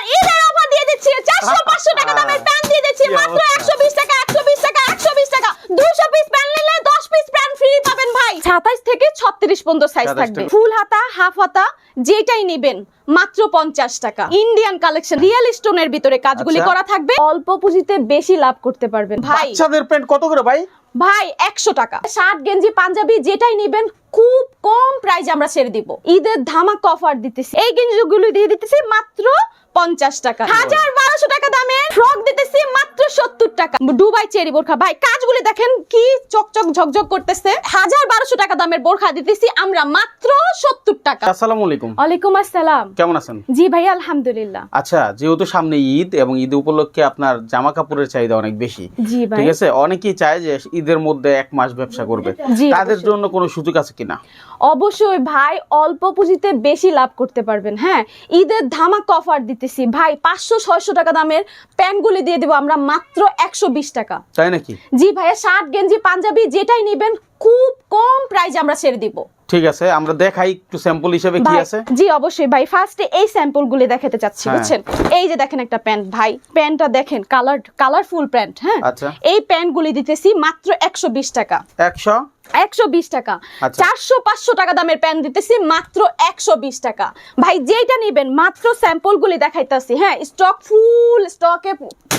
আর ঈদের অফার দিয়ে দিচ্ছি। টাকা দামের প্যান্ট দিয়ে দিচ্ছি। মাত্র অবস্থা? একশো বিশ টাকা একশো বিশ টাকা একশো বিশ টাকা। দুশো পিস প্যান্ট নিলে দশ পিস প্যান্ট ফ্রি পাবেন ভাই। সাতাইশ থেকে ছত্রিশ পর্যন্ত সাইজ থাকবে। ফুল হাতা হাফ হাতা যেটাই নেবেন মাত্র পঞ্চাশ টাকা। ইন্ডিয়ান কালেকশন রিয়েল স্টোনের ভিতরে কাজগুলি আচ্ছা। করা থাকবে। অল্প পুঁজিতে বেশি লাভ করতে পারবেন। ভাই বাচ্চাদের প্যান্ট কত করে ভাই? ভাই একশো টাকা। শার্ট গেঞ্জি পাঞ্জাবি যেটাই নিবেন খুব কম প্রাইস আমরা ছেড়ে দিব। ঈদের ধামাক অফার দিতেছি। এই গেঞ্জিগুলো দিয়ে দিতেছি মাত্র পঞ্চাশ টাকা। হাজার বারোশো টাকা দামের ফ্রক দিতেছি মাত্র সত্তর টাকা। দুবাই চেরি বোরখা। ভাই কাজগুলি দেখেন কি চকচক ঝকঝক করতেছে। হাজার বারোশো টাকা দামের বোরখা দিতেছি আমরা মাত্র সত্তর টাকা। আসসালামু আলাইকুম। ওয়ালাইকুম আসসালাম। কেমন আছেন? জি ভাই আলহামদুলিল্লাহ। আচ্ছা যেহেতু সামনে ঈদ এবং ঈদ উপলক্ষে আপনার জামা কাপড়ের চাহিদা অনেক বেশি ঠিক আছে? অনেকেই চায় যে ঈদের মধ্যে এক মাস ব্যবসা করবে। জি, তাদের জন্য কোনো সুযোগ আছে কিনা? অবশ্যই ভাই অল্প পুঁজিতে বেশি লাভ করতে পারবেন হ্যাঁ? ঈদের ধামাক অফার দিতেছি ভাই পাঁচশো ছয়শো টাকা দামের প্যান্টগুলি দিয়ে দেবো আমরা মাত্র একশো বিশ টাকা। তাই নাকি? জি ভাইয়া শার্ট গেঞ্জি পাঞ্জাবি যেটাই নিবেন খুব কম প্রাইজ আমরা ছেড়ে দিব। ঠিক আছে আমরা দেখাই একটু স্যাম্পল হিসেবে কি আছে। জি অবশ্যই। ভাই ফার্স্টে এই স্যাম্পল গুলি দেখাতে চাচ্ছি হ্যাঁ। বুঝছেন? এই যে দেখেন একটা প্যান্ট ভাই প্যান্টটা দেখেন কালার কালারফুল প্যান্ট হ্যাঁ? আচ্ছা। এই প্যান্ট গুলি দিতেছি মাত্র একশো বিশ টাকা। একশো? একশো বিশ টাকা। আচ্ছা। চারশো পাঁচশো টাকা দামের প্যান্ট দিতেছি মাত্র একশো বিশ টাকা। ভাই যেটা নিবেন মাত্র স্যাম্পল গুলি দেখাইতেছি হ্যাঁ? স্টক ফুল স্টকে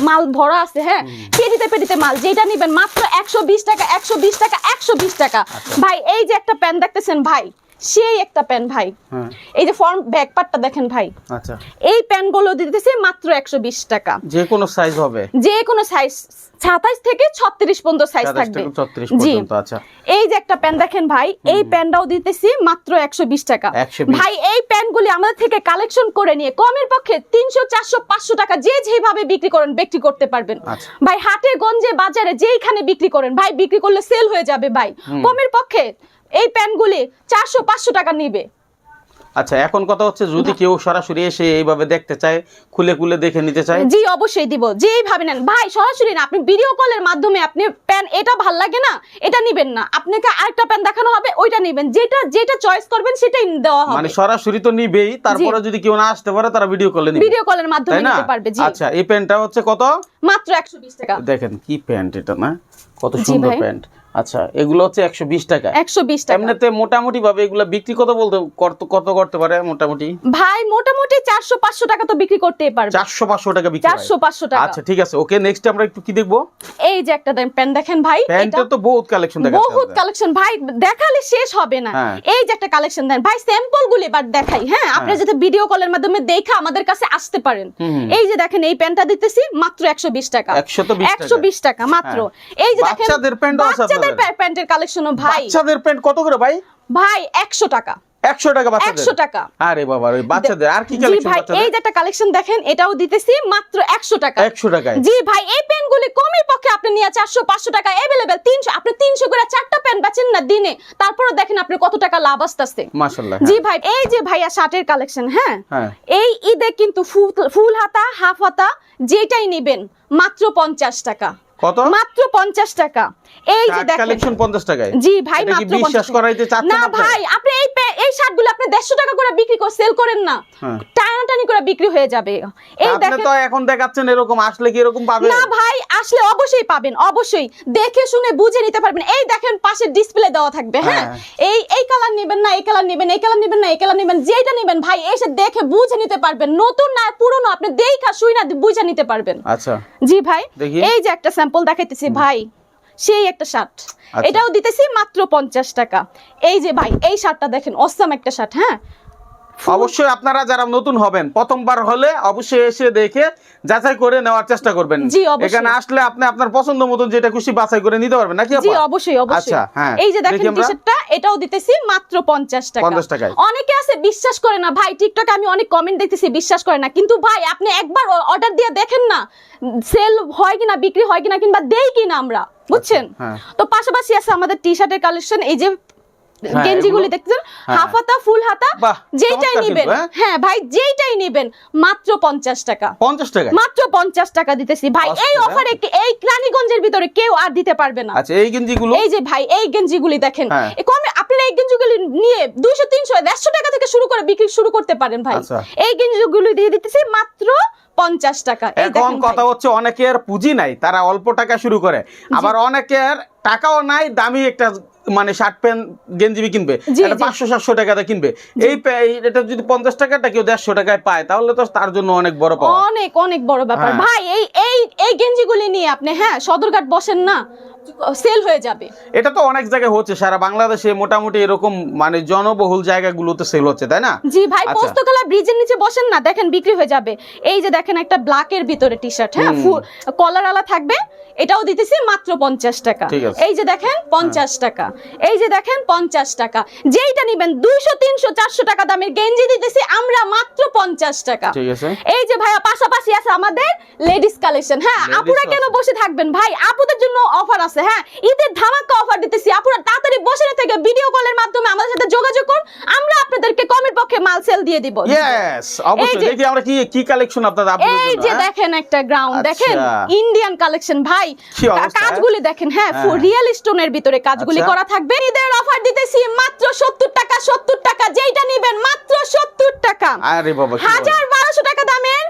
মাল ভরা আছে হ্যাঁ? পেটিতে পেটিতে মাল যেটা নিবেন মাত্র একশো বিশ টাকা একশো বিশ টাকা একশো বিশ টাকা। আচ্ছা। ভাই এই যে একটা প্যান্ট দেখতেছেন ভাই সেই একটা প্যান্ট ভাই। হ্যাঁ। এই যে ফর্ম ব্যাক পার্টটা দেখেন ভাই। আচ্ছা। এই প্যান্টগুলো দিতেছি মাত্র একশো বিশ টাকা। যে কোনো সাইজ হবে। যে কোনো সাইজ সাতাইশ থেকে ছত্রিশ পর্যন্ত সাইজ থাকবে। 36 পর্যন্ত আচ্ছা। এই যে একটা প্যান্ট দেখেন ভাই এই প্যান্টটাও দিতেছি মাত্র একশো বিশ টাকা। ভাই এই প্যান্টগুলি আমাদের থেকে কালেকশন করে নিয়ে কমের পক্ষে তিনশো চারশো পাঁচশো টাকা যে যেভাবে বিক্রি করেন বিক্রি করতে পারবেন। আচ্ছা। ভাই হাটে গঞ্জে বাজারে যেইখানে বিক্রি করেন ভাই বিক্রি করলে সেল হয়ে যাবে ভাই। কমের পক্ষে এই প্যান্টগুলি চারশো পাঁচশো টাকা নিবে। আচ্ছা এখন কথা হচ্ছে যদি কেউ সরাসরি এসে এইভাবে দেখতে চায় খুলে খুলে দেখে নিতে চায়? জি অবশ্যই দিব। যেইভাবে নেন। ভাই সরাসরি না আপনি ভিডিও কলের মাধ্যমে আপনি প্যান এটা ভালো লাগে না এটা নিবেন না। আপনাকে আরেকটা প্যান দেখানো হবে ওইটা নিবেন। যেটা যেটা চয়েস করবেন সেটাই দেওয়া হবে। মানে সরাসরি তো নিবেই তারপরে যদি কেউ না আসতে পারে তারা ভিডিও কলে নিবে। ভিডিও কলের মাধ্যমে নিতে পারবে জি। আচ্ছা এই প্যান্টটা হচ্ছে কত? মাত্র একশো বিশ টাকা। দেখেন কি প্যান্ট এটা না? কত সুন্দর প্যান্ট। আচ্ছা এগুলো হচ্ছে একশো বিশ টাকা। একশো বিশ টাকা। এমনিতে মোটামুটি ভাবে এগুলা বিক্রি কত বলতে কত করতে পারে মোটামুটি? ভাই মোটামুটি চারশো পাঁচশো টাকা তো বিক্রি করতেই পারবে। চারশো পাঁচশো টাকা বিক্রি চারশো পাঁচশো টাকা। আচ্ছা ঠিক আছে ওকে নেক্সট আমরা একটু কি দেখব? এই যে একটা দেখেন ভাই প্যান্টের এটা তো বহুত কালেকশন দেখা বহুত কালেকশন ভাই দেখালে শেষ হবে না। হ্যাঁ। এই যে একটা কালেকশন দেন ভাই স্যাম্পল গুলি এবার দেখাই হ্যাঁ? আপনারা যাতে ভিডিও কলের মাধ্যমে দেখা আমাদের কাছে আসতে পারেন। এই যে দেখেন এই প্যান্টটা দিতেছি মাত্র একশো বিশ টাকা। 120 টাকা। একশো বিশ টাকা মাত্র। হ্যাঁ। এই যে দেখেন আছে বাচ্চাদের প্যান্টের কালেকশনও ভাই। বাচ্চাদের প্যান্ট কত করে ভাই? ভাই একশো টাকা। একশো টাকা বাচ্চাদের? একশো টাকা। আরে বাবা ওই বাচ্চাদের আর কি কালেকশন ভাই এই যে একটা কালেকশন দেখেন এটাও দিতেছি মাত্র একশো টাকা। একশো টাকায়। জি ভাই এই পেনগুলি কমের পক্ষে আপনি নিয়ে চারশো পাঁচশো টাকা অ্যাভেলেবেল তিনশো আপনি তিনশো করে চারটা পেন বেচেন না দিনে। তারপরে দেখেন আপনি কত টাকা লাভ আসতেছে। মাশাল্লাহ জি ভাই এই যে ভাইয়া শার্টের কালেকশন হ্যাঁ? হ্যাঁ। এই ঈদে কিন্তু ফুল- ফুল হাতা হাফ হাতা যেটাই নেবেন মাত্র পঞ্চাশ টাকা। কত? মাত্র পঞ্চাশ টাকা। এই যে দেখেন। কালেকশন পঞ্চাশ টাকায়। জি ভাই মাত্র বিশ্বাস করাইতে চাচ্ছেন না ভাই আপনি এই এই শার্টগুলো আপনি দেড়শো টাকা করে বিক্রি করে সেল করেন না। হ্যাঁ। টানাটানি করে বিক্রি হয়ে যাবে। এই আপনি তো এখন দেখাচ্ছেন এরকম আসলে কি এরকম পাবে না ভাই আসলে অবশ্যই পাবেন অবশ্যই। দেখে শুনে বুঝে নিতে পারবেন। এই দেখেন পাশে ডিসপ্লে দেওয়া থাকবে হ্যাঁ? হ্যাঁ। এই এই কালার নেবেন না এই কালার নেবেন এই কালার নেবেন না এই কালার নেবেন যেটা নেবেন ভাই এসে দেখে বুঝে নিতে পারবেন। নতুন না পুরনো আপনি দেখা শুই না বুঝে নিতে পারবেন। আচ্ছা। জি ভাই এই যে একটা স্যাম্পল দেখাইতেছি ভাই। সেই একটা শার্ট। আচ্ছা। এটাও দিতেছি মাত্র পঞ্চাশ টাকা। এই যে ভাই এই শার্টটা দেখেন অসম একটা শার্ট হ্যাঁ? অবশ্যই আপনারা যারা নতুন হবেন প্রথমবার হলে অবশ্যই এসে দেখে যাচাই করে নেওয়ার চেষ্টা করবেন। এখানে আসলে আপনি আপনার পছন্দ মতন যেটা খুশি বাছাই করে নিতে পারবেন নাকি জি অবশ্যই অবশ্যই। আচ্ছা হ্যাঁ এই যে দেখেন টি-শার্টটা এটাও দিতেছি মাত্র পঞ্চাশ টাকা। 50 টাকায়। অনেকে আছে বিশ্বাস করে না ভাই টিকটকে আমি অনেক কমেন্ট দেখতেছি বিশ্বাস করে না। কিন্তু ভাই আপনি একবার অর্ডার দিয়ে দেখেন না সেল হয় কিনা বিক্রি হয় কিনা কিংবা দেই কিনা আমরা বুঝছেন? হ্যাঁ। তো পাশাপাশি আছে আমাদের টি শার্টের কালেকশন এই যে গেঞ্জিগুলি হ্যাঁ। হাফ হাতা ফুল হাতা চমৎকার নিবেন। হ্যাঁ? হ্যাঁ ভাই যেটাই নিবেন মাত্র পঞ্চাশ টাকা। পঞ্চাশ টাকায় মাত্র পঞ্চাশ টাকা দিতেছি। ভাই এই হ্যাঁ? অফারে এই রানীগঞ্জের ভিতরে কেউ আর দিতে পারবে না। আচ্ছা এই গেঞ্জিগুলো? এই যে ভাই এই গেঞ্জিগুলি দেখেন। কমে আপনারা এই গেঞ্জিগুলি নিয়ে দুইশো তিনশো দেড়শো টাকা থেকে শুরু করে বিক্রি শুরু করতে পারেন ভাই। আচ্ছা। এই গেঞ্জিগুলি দিয়ে দিতেছি মাত্র পঞ্চাশ টাকা। এখন কথা হচ্ছে অনেকের পুঁজি নাই তারা অল্প টাকা শুরু করে। আবার অনেকের টাকাও নাই দামি একটা মানে শার্ট প্যান্ট গেঞ্জি কিনবে এটা পাঁচশো সাতশো টাকাতে কিনবে। এই এটা যদি পঞ্চাশ টাকাটা কেউ দেড়শো টাকায় পায় তাহলে তো তার জন্য অনেক বড় পাওয়া। অনেক অনেক বড় ব্যাপার। হ্যাঁ। ভাই এই এই এই গেঞ্জিগুলি নিয়ে আপনি হ্যাঁ সদরঘাট বসেন না সেল হয়ে যাবে। এটা তো অনেক জায়গায় হচ্ছে সারা বাংলাদেশে মোটামুটি এরকম মানে জনবহুল জায়গাগুলোতে সেল হচ্ছে তাই না? জি ভাই আচ্ছা। পোস্তকলা ব্রিজের নিচে বসেন না দেখেন বিক্রি হয়ে যাবে। এই যে দেখেন একটা ব্ল্যাকের ভিতরে টি শার্ট হ্যাঁ কলার আলা থাকবে এটাও দিতেছি মাত্র পঞ্চাশ টাকা। এই যে দেখেন পঞ্চাশ টাকা। এই যে দেখেন পঞ্চাশ টাকা। যেইটা নিবেন দুইশো তিনশো চারশো টাকা দামের গেঞ্জি দিতেছি আমরা মাত্র পঞ্চাশ টাকা। এই যে ভাইয়া পাশাপাশি আছে আমাদের লেডিস কালেকশন হ্যাঁ আপুরা কেন বসে থাকবেন? ভাই আপুদের জন্য অফার আছে হ্যাঁ। ঈদের ধামাকা অফার দিতেছি। আপুরা তাড়াতাড়ি বসে না থেকে ভিডিও কলের মাধ্যমে আমাদের সাথে যোগাযোগ করুন। আমরা আপনাদেরকে কমের পক্ষে মাল সেল দিয়ে দিব। ইয়েস অবশ্যই। দেখি আমরা কি কি কালেকশন আপনাদের এই যে হ্যাঁ? দেখেন একটা গ্রাউন্ড আচ্ছা। দেখেন ইন্ডিয়ান কালেকশন ভাই অবস্থা, কাজগুলি দেখেন হ্যাঁ হ্যাঁ। রিয়েল স্টোনের ভিতরে কাজগুলি আচ্ছা। করা থাকবে ঈদের অফার দিতেছি মাত্র সত্তর টাকা সত্তর টাকা যেইটা নেবেন মাত্র সত্তর টাকা আরে বাবা? হাজার বারোশো টাকা দামের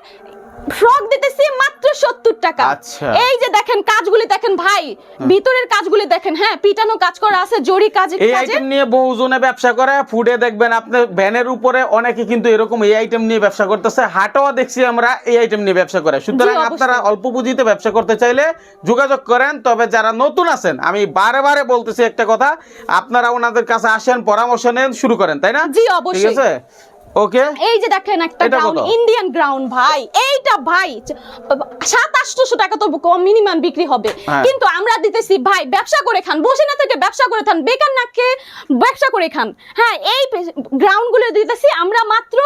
ফ্রক দিতেছি মাত্র সত্তর টাকা। আচ্ছা। এই যে দেখেন কাজগুলি দেখেন ভাই ভিতরের কাজগুলি দেখেন হ্যাঁ পিটানো কাজ করা আছে জরি কাজ এই আইটেম নিয়ে বহুজনে ব্যবসা করে ফুডে দেখবেন আপনার ভ্যানের উপরে অনেকে কিন্তু এরকম এই আইটেম নিয়ে ব্যবসা করতেছে। হাটও দেখছি আমরা এই আইটেম নিয়ে ব্যবসা করে। সুতরাং আপনারা অল্প পুঁজিতে ব্যবসা করতে চাইলে যোগাযোগ করেন। তবে যারা নতুন আছেন আমি বারে বারে বলতেছি একটা কথা আপনারা ওনাদের কাছে আসেন পরামর্শ নেন শুরু করেন তাই না? জি, ঠিক অবশ্যই। আছে? ওকে এই যে দেখেন একটা গ্রাউন্ড ইন্ডিয়ান গ্রাউন্ড ভাই। এইটা ভাই সাত আটশো টাকা তো কম মিনিমাম বিক্রি হবে। হ্যাঁ। কিন্তু আমরা দিতেছি ভাই ব্যবসা করে খান বসে না থেকে ব্যবসা করে খান বেকার না খেয়ে ব্যবসা করে খান। হ্যাঁ এই গ্রাউন্ডগুলো দিতেছি আমরা মাত্র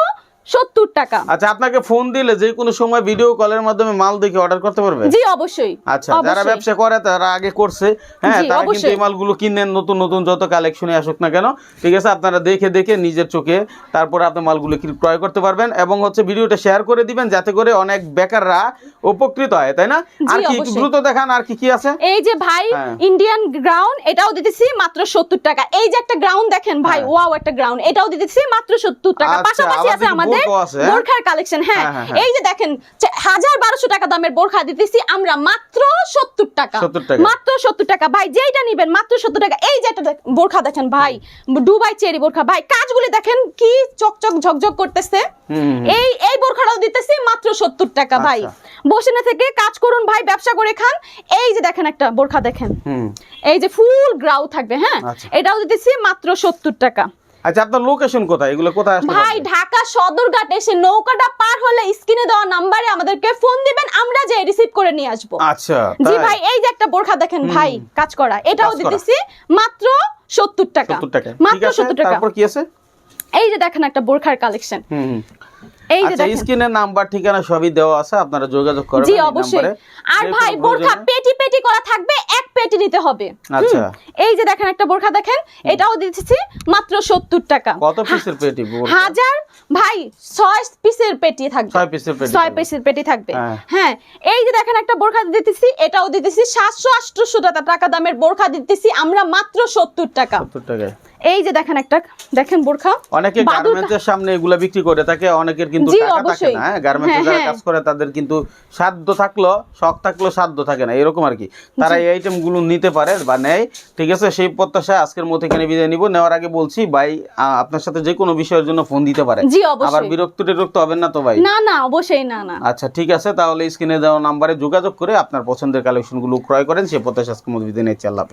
সত্তর টাকা। আচ্ছা আপনাকে ফোন দিলে যে কোনো সময় ভিডিও কলের মাধ্যমে মাল দেখে অর্ডার করতে পারবে? জি অবশ্যই। আচ্ছা যারা ব্যবসা করে তারা আগে করছে। হ্যাঁ তারা কিন্তু এই মালগুলো কিনেন নতুন নতুন যত কালেকশনে আসুক না কেন। ঠিক আছে আপনারা দেখে দেখে নিজের চোখে তারপরে আপনি মালগুলো ক্রয় করতে পারবেন এবং হচ্ছে ভিডিওটা শেয়ার করে দিবেন যাতে করে অনেক বেকাররা উপকৃত হয় তাই না? আর কি দ্রুত দেখান আর কি কি আছে? এই যে ভাই হ্যাঁ। ইন্ডিয়ান গ্রাউন্ড এটাও দিতেছি মাত্র সত্তর টাকা। এই যে একটা গ্রাউন্ড দেখেন ভাই হ্যাঁ। ওয়াও একটা গ্রাউন্ড এটাও দিতেছি মাত্র সত্তর টাকা। আচ্ছা, পাশাপাশি আছে দেখি আমাদের হ্যাঁ? বোরখার কালেকশন হ্যাঁ। হ্যাঁ, হ্যাঁ। এই যে দেখেন হাজার বারোশো টাকা দামের বোরখা দিতেছি আমরা মাত্র সত্তর টাকা। মাত্র সত্তর টাকা। ভাই নিবেন মাত্র সত্তর টাকা। এই যে একটা বোরখা দেখেন ভাই দুবাই চেরি বোরখা। ভাই কাজগুলি দেখেন কি চকচক ঝকঝক করতেছে। এই এই বোরখাটাও দিতেছি মাত্র সত্তর টাকা ভাই। আচ্ছা। বসে না থেকে কাজ করুন ভাই ব্যবসা করে খান। এই যে দেখেন একটা বোরখা দেখেন। এই যে ফুল গ্রাউ থাকবে হ্যাঁ? আচ্ছা। এটাও দিতেছি মাত্র সত্তর টাকা। আচ্ছা আপনার লোকেশন কোথায়? এগুলো কোথায় আসবে ভাই ঢাকা সদরঘাট এসে নৌকাটা পার হলে স্ক্রিনে দেওয়া নম্বরে আমাদেরকে ফোন দিবেন আমরা যে রিসিভ করে নিয়ে আসব। আচ্ছা জি ভাই এই যে একটা বোরখা দেখেন ভাই কাজ করা। এটাও দিতেছি মাত্র সত্তর টাকা। 70 টাকা। মাত্র আছে সত্তর টাকা। তারপর কি আছে? এই যে দেখেন একটা বোরখার কালেকশন। এই আচ্ছা দেখেন। স্ক্রিনের নাম্বার ঠিকানা সবই দেওয়া আছে আপনারা যোগাযোগ করবেন জি অবশ্যই। আর ভাই বোরখা পেটি পেটি করা থাকবে এক পেটি নিতে হবে। আচ্ছা। এই যে দেখেন একটা বোরখা দেখেন এটাও দিতেছি মাত্র সত্তর টাকা। কত পিসের পেটি বোরখা? হাজার ভাই ছয় পিসের পেটি থাকবে। ছয় পিসের পেটি ছয় পিসের পেটি থাকবে। হ্যাঁ। হ্যাঁ এই যে দেখেন একটা বোরখা দিতেছি এটাও দিতেছি সাতশো আটশো টাকা দামের বোরখা দিতেছি আমরা মাত্র সত্তর টাকা। এই যে দেখেন একটা দেখেন বোরখা। অনেকে গার্মেন্টসের সামনে এগুলা বিক্রি করে থাকে অনেকের কিন্তু টাকা থাকে না হ্যাঁ? গার্মেন্টসে হ্যাঁ, যারা হ্যাঁ। কাজ করে তাদের কিন্তু সাধ্য থাকল শখ থাকল সাধ্য থাকে না এরকম আর কি। তারা এই আইটেমগুলো নিতে পারে বা নেয় ঠিক আছে? সেই প্রত্যাশা আজকের মতো এখানে বিদায় নিব। নেওয়ার আগে বলছি ভাই আপনার সাথে যে কোনো বিষয়ের জন্য ফোন দিতে পারে। জি, আবার অবশ্যই। বিরক্ত টিরক্ত হবেন না তো ভাই? না না অবশ্যই না না। আচ্ছা ঠিক আছে তাহলে স্ক্রিনে দেওয়া নাম্বারে যোগাযোগ করে আপনার পছন্দের কালেকশনগুলো ক্রয় করেন সে প্রত্যাশা আজকের মতো বিদায় নিচ্ছি আল্লাহ।